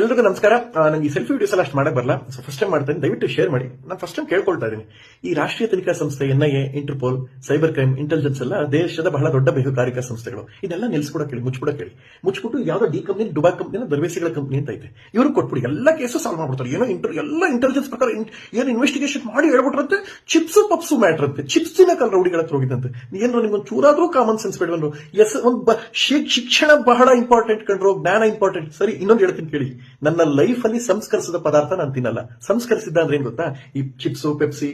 ಎಲ್ರಿಗೂ ನಮಸ್ಕಾರ. ನನಗೆ ನಂಗೆ ಈ ಸೆಲ್ಫಿ ವಿಡಿಯೋಸ್ ಎಲ್ಲ ಅಷ್ಟು ಮಾಡಕ್ ಬರಲ್ಲ. ಸೊ ಫಸ್ಟ್ ಟೈಮ್ ಮಾಡ್ತೇನೆ. ದಯವಿಟ್ಟು ಶೇರ್ ಮಾಡಿ. ನಾನು ಫಸ್ಟ್ ಟೈಮ್ ಕೇಳ್ಕೊಳ್ತಾ ಇದ್ದೀನಿ. ಈ ರಾಷ್ಟ್ರೀಯ ತನಿಖಾ ಸಂಸ್ಥೆ N I A Interpol cyber crime intelligence ಎಲ್ಲ ದೇಶದ ಬಹಳ ದೊಡ್ಡ ಬಹುಕಾರಿಕಾ ಸಂಸ್ಥೆಗಳು. ಇದೆಲ್ಲ ನಿಲ್ಸ್ಕೊಡಕ್ ಕೇಳಿ ಮುಚ್ಕೊಡಕ್ ಕೇಳಿ. ಮುಚ್ಚಿಬಿಟ್ಟು ಯಾವ್ದೋ ಡಿ ಕಂಪನಿ ಡುಬಾ ಕಂಪನಿ ದರ್ವೇಸಿಗಳ ಕಂಪನಿ ಅಂತ ಐತೆ. ಇವರು ಕೊಟ್ಬಿಡಿ. ಎಲ್ಲ ಕೇಸು ಸಾಲ್ವ್ ಮಾಡ್ಬಿಡ್ತಾರೆ. ಏನೋ ಇಂಟರ್ ಎಲ್ಲ ಇಂಟೆಲಿಜೆನ್ಸ್ ಪ್ರಕಾರ ಏನು ಇನ್ವೆಸ್ಟಿಗೇಷನ್ ಮಾಡಿ ಹೇಳ್ಬಿಟ್ರಂತೆ ಚಿಪ್ಸು ಪಪ್ಸು ಮ್ಯಾಟರ್ ಅಂತೆ ಚಿಪ್ಸಿನ ಕಲ್ ರೌಡಿಗಳ ಹತ್ರ ಹೋಗಿದ್ದಂತೆ. ಏನೋ ನಿಮ್ಗೊಂದು ಚೂರಾದ್ರೂ ಕಾಮನ್ ಸೆನ್ಸ್ ಬೇಡವನು ಎಸ್, ಒಂದು ಶಿಕ್ಷಣ ಬಹಳ ಇಂಪಾರ್ಟೆಂಟ್ ಕಂಡ್ರು ಜ್ಞಾನ ಇಂಪಾರ್ಟೆಂಟ್ ಸರಿ, ಇನ್ನೊಂದು ಹೇಳ್ತೀನಿ ಕೇಳಿ. ನನ್ನ ಲೈಫ್ ಅಲ್ಲಿ ಸಂಸ್ಕರಿಸಿದ ಪದಾರ್ಥ ನಾನು ತಿನ್ನಲ್ಲ. ಸಂಸ್ಕರಿಸಿದ್ದ ಅಂದ್ರೆ ಏನ್ ಗೊತ್ತಾ? ಈ ಚಿಪ್ಸ್, ಪೆಪ್ಸಿ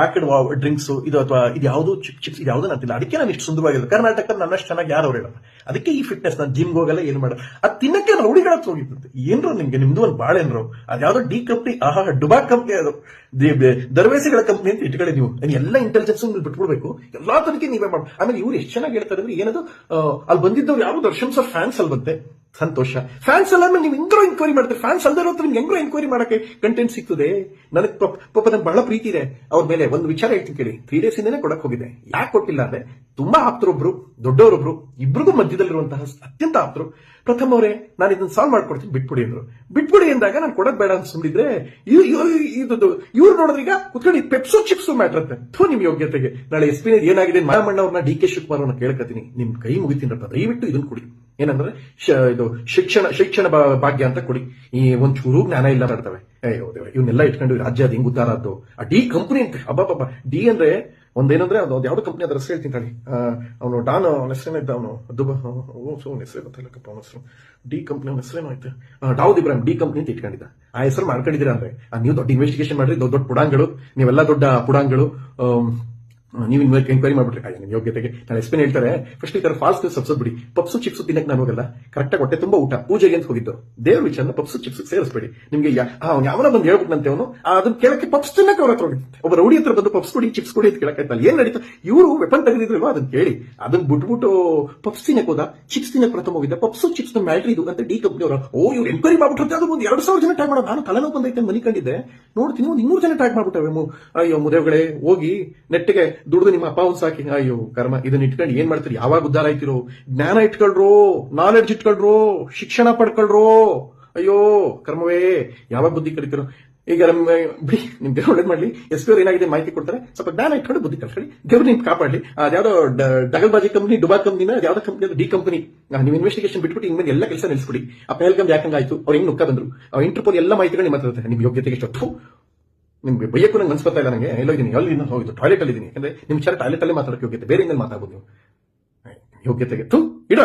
ಪ್ಯಾಕೆಟ್ ಡ್ರಿಂಕ್ಸ್, ಇದು ಅಥವಾ ಇದು ಯಾವುದು ಚಿಪ್ಸ್, ಇದು ಯಾವುದು ನಾನು ಅದಕ್ಕೆ ನಾನು ಇಷ್ಟು ಸುಂದರವಾಗಿಲ್ಲ ಕರ್ನಾಟಕ ನನ್ನಷ್ಟು ಚೆನ್ನಾಗಿ ಯಾರು ಅವ್ರು ಹೇಳಲ್ಲ. ಅದಕ್ಕೆ ಈ ಫಿಟ್ನೆಸ್ ನಾನು ಜಿಮ್ಗೆ ಹೋಗಲ್ಲ, ಏನು ಮಾಡಲ್ಲ. ಅದು ತಿನ್ನಕ್ಕೆ ರೌಡಿಗಳ ಹೋಗಿದ್ದಂತೆ ಏನ್ರು ನಿಮ್ಗೆ, ನಿಮ್ದು ಒಂದು ಬಾಳೆನ್ರು ಅದ್ಯಾವುದೋ ಡಿ ಕಂಪ್ನಿ, ಆಹಾ, ಡುಬಾ ಕಂಪ್ನಿ ಅದು. ದರ್ವೇಸಿಗಳ ಕಂಪ್ನಿ ಅಂತ ಇಟ್ಕೊಳ್ಳಿ ನೀವು. ಎಲ್ಲ ಇಂಟೆಲಿಜೆನ್ಸ್ ಬಿಟ್ಬಿಡ್ಬೇಕು. ಎಲ್ಲಾ ತನಕ ನೀವೇ ಮಾಡಿ. ಆಮೇಲೆ ಇವ್ರು ಎಷ್ಟು ಚೆನ್ನಾಗಿ ಹೇಳ್ತಾರೆ ಅಂದ್ರೆ ಏನದು? ಅಲ್ಲಿ ಬಂದಿದ್ದವ್ರು ಯಾರು? ದರ್ಶನ್ ಸರ್ ಫ್ಯಾನ್ಸ್ ಅಲ್ಲಿ ಬಂತೆ ಸಂತೋಷ. ಫ್ಯಾನ್ಸ್ ಎಲ್ಲ ನೀವು ಹೆಂಗ್ರೋ ಎನ್ಕ್ವೈರಿ ಮಾಡ್ತೀರಿ? ಫ್ಯಾನ್ಸ್ ಅಲ್ಲದೆ ಇರೋದ್ರೆ ನಿಮ್ಗೆ ಹೆಂಗ್ರೋ ಎನ್ಕ್ವೈರಿ ಮಾಡಕ್ಕೆ ಕಂಟೆಂಟ್ ಸಿಗ್ತದೆ ನನಗೆ ಪಾಪ ನಂಗೆ ಬಹಳ ಪ್ರೀತಿ ಇದೆ. ಅವ್ರ ಮೇಲೆ ಒಂದು ವಿಚಾರ ಹೇಳ್ತೀನಿ ಕೇಳಿ. ತ್ರೀ ಡೇಸ್ ಇಂದನೇ ಕೊಡಕ್ ಹೋಗಿದೆ ಯಾಕೆ ಕೊಟ್ಟಿಲ್ಲ ಅಂದ್ರೆ, ತುಂಬಾ ಆಪ್ತರೊಬ್ರು, ದೊಡ್ಡವರೊಬ್ರು, ಇಬ್ರಿಗೂ ಮಧ್ಯದಲ್ಲಿರುವಂತಹ ಅತ್ಯಂತ ಆಪ್ತರು, ಪ್ರಥಮ ಅವರೇ, ನಾನು ಇದನ್ನ ಸಾಲ್ವ್ ಮಾಡ್ಕೊಡ್ತೀನಿ, ಬಿಟ್ಬಿಡಿ ಅಂದ್ರು. ಬಿಟ್ಬಿಡಿ ಅಂದಾಗ ನಾನು ಕೊಡಕ್ ಬೇಡ ಅಂತ ಸುಮ್ಮಿದ್ರೆ ಇದು ಇವ್ರು ನೋಡಿದ್ರೀಗ ಕುತ್ಕೊಂಡು ಪೆಪ್ಸೋ ಚಿಪ್ಸ್ ಮ್ಯಾಟರ್ ಅಂತ. ಥೂ ನಿಮ್ ಯೋಗ್ಯತೆಗೆ. ನಾಳೆ ಎಸ್ ಪಿ ಏನಾಗಿದೆ ಮಾಯಮಣ್ಣ ಅವ್ರನ್ನ ಡಿ ಕೆ ಶಿವಕುಮಾರ್ ಅವ್ರನ್ನ ಕೇಳ್ಕತೀನಿ ನಿಮ್ ಕೈ ಮುಗಿತೀನಪ್ಪ ದಯವಿಟ್ಟು ಇದನ್ನ ಕೊಡಿ. ಏನಂದ್ರೆ ಇದು ಶಿಕ್ಷಣ ಶಿಕ್ಷಣ ಭಾಗ್ಯ ಅಂತ ಕೊಡಿ. ಈ ಒಂಚೂರು ಜ್ಞಾನ ಇಲ್ಲ ಮಾಡ್ತವೆ ಇವನ್ನೆಲ್ಲ ಇಟ್ಕೊಂಡು ರಾಜ್ಯ ಅದು ಹಿಂಗ ಉದ್ದಾರ ಅದು ಆ ಡಿ ಕಂಪನಿ ಅಂತ ಅಬ್ಬಬ್ಬ ಡಿ ಅಂದ್ರೆ ಒಂದೇನಂದ್ರೆ ಅದು ಅದು ಯಾವ್ದು ಕಂಪನಿ ಅದ್ರ ಹೆಸರು ಹೇಳ್ತೀನಿ ಕಣಿ ಅವನು ಡಾನ್ ಅವನ ಹೆಸರೇನಿದ್ದ ಅವನು. ದುಬಾ ಓ ಸೊ ಅವನ ಹೆಸರು ಗೊತ್ತಿಲ್ಲಕ್ಕಪ್ಪ ಅವನ ಹೆಸರು. ಡಿ ಕಂಪನಿ ಅವನ ಹೆಸರೇನೋ ಆಯ್ತು ಆ, ದಾವೂದ್ ಇಬ್ರಾಹಿಂ ಡಿ ಕಂಪ್ನಿ ಅಂತ ಇಟ್ಕೊಂಡಿದ್ದ. ಆ ಹೆಸರು ಮಾಡ್ಕೊಂಡಿದ್ದೀರಾ ಅಂದ್ರೆ. ನೀವು ದೊಡ್ಡ ಇನ್ವೆಸ್ಟಿಗೇಷನ್ ಮಾಡ್ರಿ ದೊಡ್ಡ ದೊಡ್ಡ ಪುಡಾಂಗಳು ನೀವೆಲ್ಲ ದೊಡ್ಡ ಪುಡಾಂಗಳು ನೀವು ಎಂಕ್ವೈರಿ ಮಾಡ್ಬಿಟ್ರಿ ಕಾಯಿ ನಿಮ್ಮ ಯೋಗ್ಯತೆಗೆ. ನಾನು ಎಸ್ಪೆನ್ ಹೇಳ್ತಾರೆ ಫಸ್ಟ್ ಈ ತರ ಫಾಲ್ಸ್ ಸಬ್ಸದ್ ಬಿಡಿ. ಪಪ್ಸು ಚಿಪ್ಸ್ ತಿನ್ನಕ್ಕೆ ನಾನು ಹೋಗಲ್ಲ. ಕರೆಕ್ಟಾಗಿ ಹೊಟ್ಟೆ ತುಂಬಾ ಊಟ. ಪೂಜೆಗೆ ಅಂತ ಹೋಗಿದ್ದು. ದೇವ್ರ ವಿಚಾರ ಪಪ್ಸು ಚಿಪ್ಸ್ ಸೇರಿಸ್ಬೇಡಿ. ನಿಮ್ಗೆ ಯಾವನ ಬಂದು ಹೇಳ್ಬಿಟ್ಟಂತೆ ಅವನು. ಅದನ್ನ ಕೇಳಕ್ಕೆ ಪಪ್ಸ್ ತಿನ್ನಕ್ಕೆ ಅವ್ರ ಹತ್ರ ಹೋಗಿದ್ದೆ. ಒಬ್ಬ ರೌಡಿ ಹತ್ರ ಬಂದು ಪಪ್ಸ್ ಕೊಡಿ, ಚಿಪ್ಸ್ ಕೊಡಿ ಅಂತ ಕೇಳಕ್ಕಾಯ್ತಲ್ಲ ಏನ್ ನಡೀತು? ಇವರು ವೆಪನ್ ತೆಗೆದಿದ್ರಲ್ವಾ? ಅದನ್ನ ಕೇಳಿ. ಅದನ್ನ ಬಿಟ್ಬಿಟ್ಟು ಪಪ್ಸ್ ತಿನ್ನಕ್ ಹೋದ. ಚಿಪ್ಸ್ ತಿನ್ನಕ್ ಪ್ರಥಮ ಹೋಗಿದ್ದ. ಪಪ್ಸು ಚಿಪ್ಸ್ ಮ್ಯಾಟ್ರಿ ಇದು ಅಂತ ಡಿ ಕಂಪ್ನಿ ಅವರು. ಓ, ಇವ್ರು ಎನ್ಕ್ವೈರಿ ಮಾಡ್ಬಿಟ್ರೆ ಅದು ಒಂದು ಎರಡು ಸಾವಿರ ಜನ ಟ್ಯಾಗ್ ಮಾಡೋದು. ನಾನು ತಲೆನೋವು ಬಂದೈತೆ ಮನಿ ಕಂಡಿದ್ದೆ ನೋಡ್ತೀನಿ ಒಂದು ಇನ್ನೂರು ಜನ ಟ್ಯಾಗ್ ಮಾಡ್ಬಿಟ್ಟವೆ ಅಯ್ಯೋ ಮುದೇವ್ಗಳೇ, ಹೋಗಿ ನೆಟ್ಟಿಗೆ ದುಡ್ದು ನಿಮ್ಮ ಅಪ್ಪ ಒಂದು ಸಾಕಿ. ಅಯ್ಯೋ, ಕರ್ಮ, ಇದನ್ನ ಇಟ್ಕೊಂಡು ಏನ್ ಮಾಡ್ತೀರಿ? ಯಾವಾಗ ಉದ್ದಾರ ಆಯ್ತಿರೋ? ಜ್ಞಾನ ಇಟ್ಕೊಳ್ರು ನಾಲೆಡ್ಜ್ ಇಟ್ಕೊಳ್ರು, ಶಿಕ್ಷಣ ಪಡ್ಕೊಳ್ರು. ಅಯ್ಯೋ, ಕರ್ಮವೇ, ಯಾವಾಗ ಬುದ್ಧಿ ಕಲಿತಿರೋ? ಈಗ ಬಿಡಿ ನಿಮ್ಗೆ ಮಾಡ್ಲಿ. ಎಸ್ ಪಿ ಅವ್ರು ಏನಾಗಿದೆ? ಮಾಹಿತಿ ಕೊಡ್ತಾರೆ. ಸ್ವಲ್ಪ ಜ್ಞಾನ ಇಟ್ಕೊಂಡು ಬುದ್ಧಿ ಕಲ್ಸ್ಕೊಳ್ಳಿ. ದೇವ್ರು ನಿಮ್ಗೆ ಕಾಪಾಡ್ಲಿ. ಅದ್ಯಾವುದೋ ಡಗಲ್ಬಾಜಿ ಕಂಪ್ನಿ ಡುಬಾ ಕಂಪನಿ ಯಾವ್ದೋ ಕಂಪ್ನಿ ಡಿ ಕಂಪನಿ ನೀವು ಇನ್ವೆಸ್ಟಿಗೇಷನ್ ಬಿಟ್ಬಿಟ್ಟು ಇನ್ಮೇಲೆ ಎಲ್ಲ ಕೆಲಸ ನಿಲ್ಸ್ಬಿಡಿ. ಆ, ಪೆಹಲ್ಗಮ್ ಯಾಕಂಗಾಯ್ತು? ಅವ್ರು ಹೆಂಗ್ ನುಕ್ಕ ಬಂದ್ರು? ಇಂಟರ್ಪೋಲ್ ಎಲ್ಲ ಮಾಹಿತಿಗಳು ನಿಮ್ಮ ಹತ್ರ. ನಿಮ್ ಯೋಗ್ಯತೆಗೆ ಎಷ್ಟು? ನಿಮ್ಗೆ ಬೈಯಕ್ಕೂ ನಂಗೆ ಅನ್ಸ್ಕೊತಾ ಇಲ್ಲ ನನಗೆ ಎಲ್ಲೋ ಇದೀನಿ ಇನ್ನೂ? ಹೋಗಿದ್ದು ಟಾಯ್ಲೆಟ್ ಅಲ್ಲಿ ಇದೀನಿ ಯಾಕಂದ್ರೆ ನಿಮ್ ವಿಚಾರ ಟಾಯ್ಲೆಟ್ ಅಲ್ಲಿ ಮಾತಾಡೋಕೆ ಯೋಗ್ಯತೆ, ಬೇರೆ ಇನ್ನೇನು ಮಾತಾಡ್ಬೋದು ನೀವು? ಯೋಗ್ಯತೆಗೆ ತು ಇಡ!